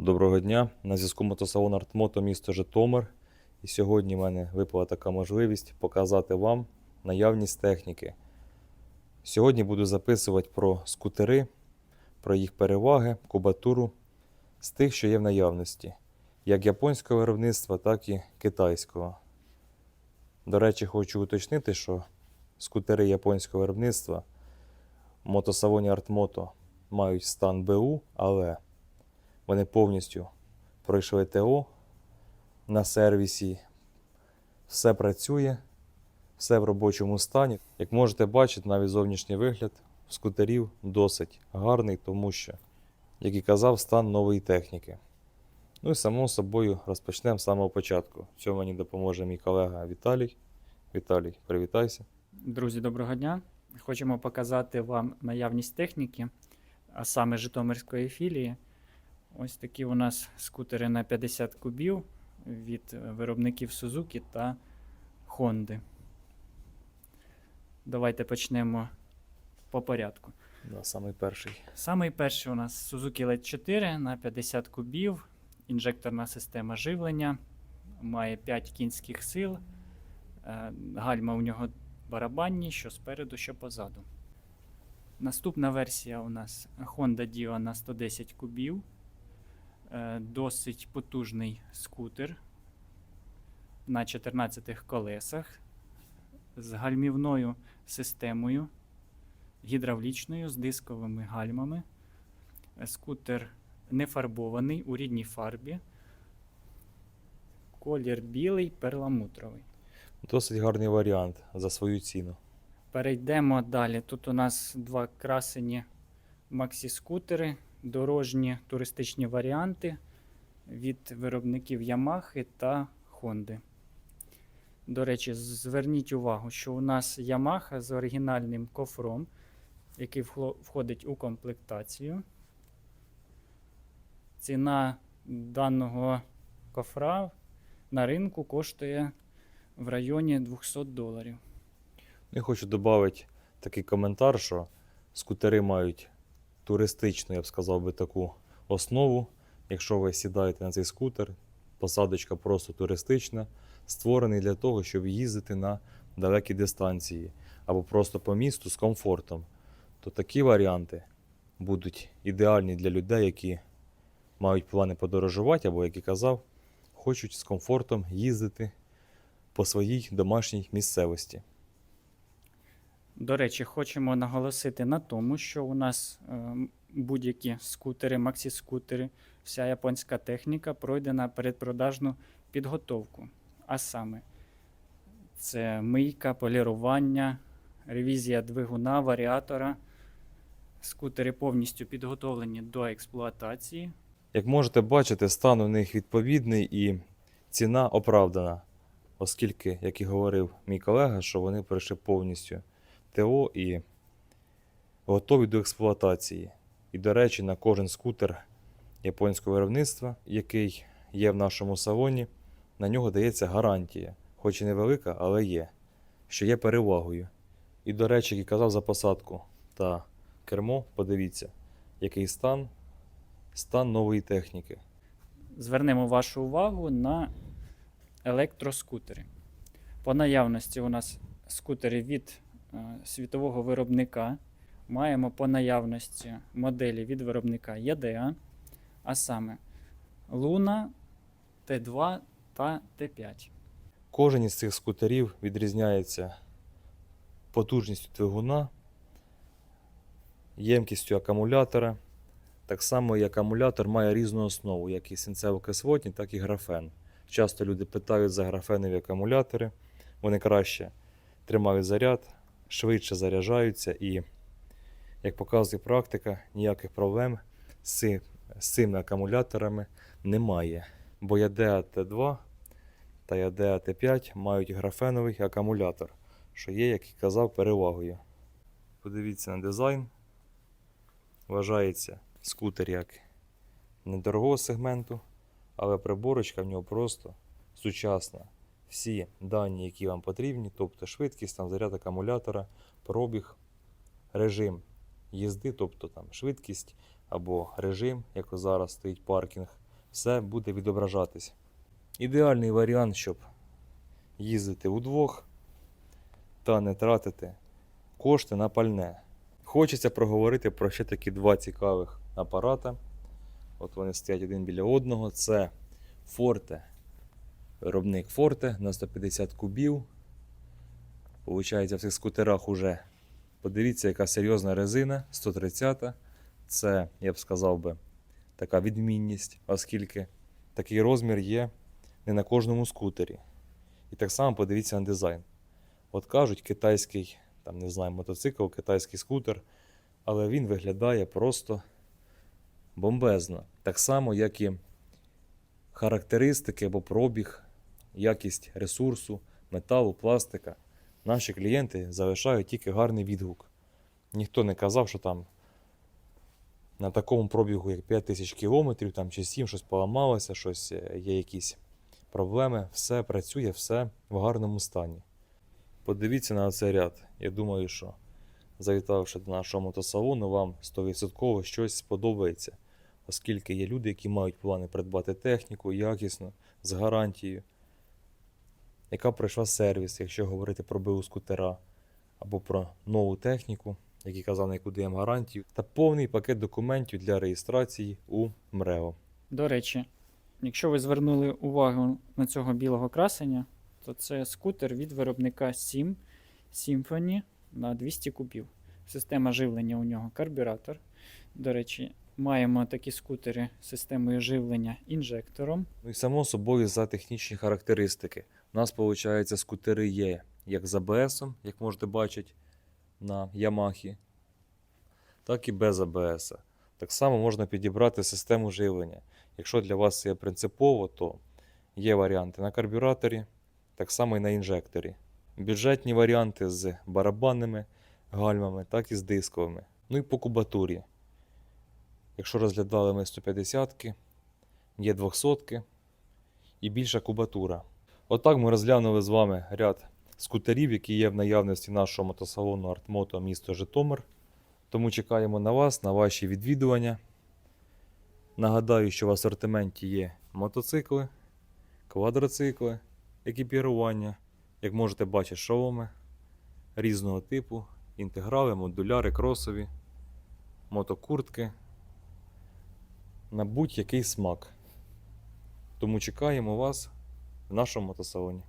Доброго дня. На зв'язку мотосалон Артмото місто Житомир. І сьогодні в мене випала така можливість показати вам наявність техніки. Сьогодні буду записувати про скутери, про їх переваги, кубатуру з тих, що є в наявності, як японського виробництва, так і китайського. До речі, хочу уточнити, що скутери японського виробництва в мотосалоні Артмото мають стан БУ, але вони повністю пройшли ТО на сервісі. Все працює, все в робочому стані. Як можете бачити, навіть зовнішній вигляд скутерів досить гарний, тому що, як і казав, стан нової техніки. Ну і само собою розпочнемо з самого початку. В цьому мені допоможе мій колега Віталій. Віталій, привітайся. Друзі, доброго дня. Хочемо показати вам наявність техніки, а саме Житомирської філії. Ось такі у нас скутери на 50 кубів від виробників Suzuki та Honda. Давайте почнемо по порядку. Да, самий перший. Самий перший у нас Suzuki LED 4 на 50 кубів, інжекторна система живлення, має 5 кінських сил, е, гальма у нього барабанні, що спереду, що позаду. Наступна версія у нас Honda Dio на 110 кубів. Е, Досить потужний скутер на 14 колесах з гальмівною системою гідравлічною з дисковими гальмами. Скутер не фарбований у рідній фарбі. Колір білий, перламутровий. Досить гарний варіант за свою ціну. Перейдемо далі. Тут у нас два красені максі-скутери, дорожні туристичні варіанти від виробників Yamaha та Honda. До речі, зверніть увагу, що у нас Yamaha з оригінальним кофром, який входить у комплектацію. Ціна даного кофра на ринку коштує в районі 200 доларів. І хочу додати такий коментар, що скутери мають туристичну, я б сказав би, таку основу. Якщо ви сідаєте на цей скутер, посадочка просто туристична, створений для того, щоб їздити на далекі дистанції або просто по місту з комфортом. То такі варіанти будуть ідеальні для людей, які мають плани подорожувати, або, як і казав, хочуть з комфортом їздити по своїй домашній місцевості. До речі, хочемо наголосити на тому, що у нас е, будь-які скутери, максі-скутери, вся японська техніка пройде на передпродажну підготовку. А саме, це мийка, полірування, ревізія двигуна, варіатора. Скутери повністю підготовлені до експлуатації. Як можете бачити, стан у них відповідний і ціна оправдана, оскільки, як і говорив мій колега, що вони пройшли повністю ТО і готові до експлуатації. І, до речі, на кожен скутер японського виробництва, який є в нашому салоні, на нього дається гарантія, хоч і невелика, але є, що є перевагою. І, до речі, як і казав за посадку та кермо, подивіться, який стан стан нової техніки. Звернемо вашу увагу на електроскутери. По наявності у нас скутери від світового виробника. Маємо по наявності моделі від виробника YDA, а саме Luna, T2 та T5. Кожен із цих скутерів відрізняється потужністю двигуна, ємкістю акумулятора. Так само і акумулятор має різну основу, як і синцево-кислотні, так і графен. Часто люди питають за графенові акумулятори. Вони краще тримають заряд, швидше заряджаються і, як показує практика, ніяких проблем з, з цими акумуляторами немає. Бо Ядеа Т2 та Ядеа Т5 мають графеновий акумулятор, що є, як і казав, перевагою. Подивіться на дизайн. Вважається скутер як недорогого сегменту, але приборочка в нього просто сучасна. Всі дані, які вам потрібні, тобто швидкість, там, заряд акумулятора, пробіг, режим їзди, тобто там швидкість або режим, як зараз стоїть паркінг, все буде відображатись. Ідеальний варіант, щоб їздити удвох та не тратити кошти на пальне. Хочеться проговорити про ще такі два цікавих апарата. От вони стоять один біля одного. Це Forte. Виробник Forte на 150 кубів. Получається, в цих скутерах уже подивіться, яка серйозна резина 130. Це, я б сказав би, така відмінність, оскільки такий розмір є не на кожному скутері. І так само подивіться на дизайн. От кажуть, китайський, там не знаю, мотоцикл, китайський скутер, але він виглядає просто бомбезно. Так само, як і характеристики або пробіг, якість ресурсу, металу, пластика. Наші клієнти залишають тільки гарний відгук. Ніхто не казав, що там на такому пробігу, як 5000 кілометрів там, чи 7, щось поламалося, щось е, є якісь проблеми. Все працює, все в гарному стані. Подивіться на цей ряд. Я думаю, що завітавши до нашого мотосалону, вам 100% щось сподобається, оскільки є люди, які мають плани придбати техніку якісно, з гарантією, яка пройшла сервіс, якщо говорити про БУ скутера, або про нову техніку, який казав, на яку даємо гарантію, та повний пакет документів для реєстрації у МРЕО. До речі, якщо ви звернули увагу на цього білого красення, то це скутер від виробника SIM Symphony на 200 кубів. Система живлення у нього карбюратор. До речі, маємо такі скутери з системою живлення інжектором. Ну і само собою за технічні характеристики. У нас, виходить, скутери є як з АБС, як можете бачити на Ямахі, так і без АБС. Так само можна підібрати систему живлення. Якщо для вас це принципово, то є варіанти на карбюраторі, так само і на інжекторі. Бюджетні варіанти з барабанними гальмами, так і з дисковими. Ну і по кубатурі. Якщо розглядали ми 150-ки, є 200-ки і більша кубатура. Отак ми розглянули з вами ряд скутерів, які є в наявності нашого мотосалону Артмото місто Житомир. Тому чекаємо на вас, на ваші відвідування. Нагадаю, що в асортименті є мотоцикли, квадроцикли, екіпірування, як можете бачити, шоломи різного типу, інтеграли, модуляри, кросові, мотокуртки на будь-який смак. Тому чекаємо вас в нашому мотосалоні.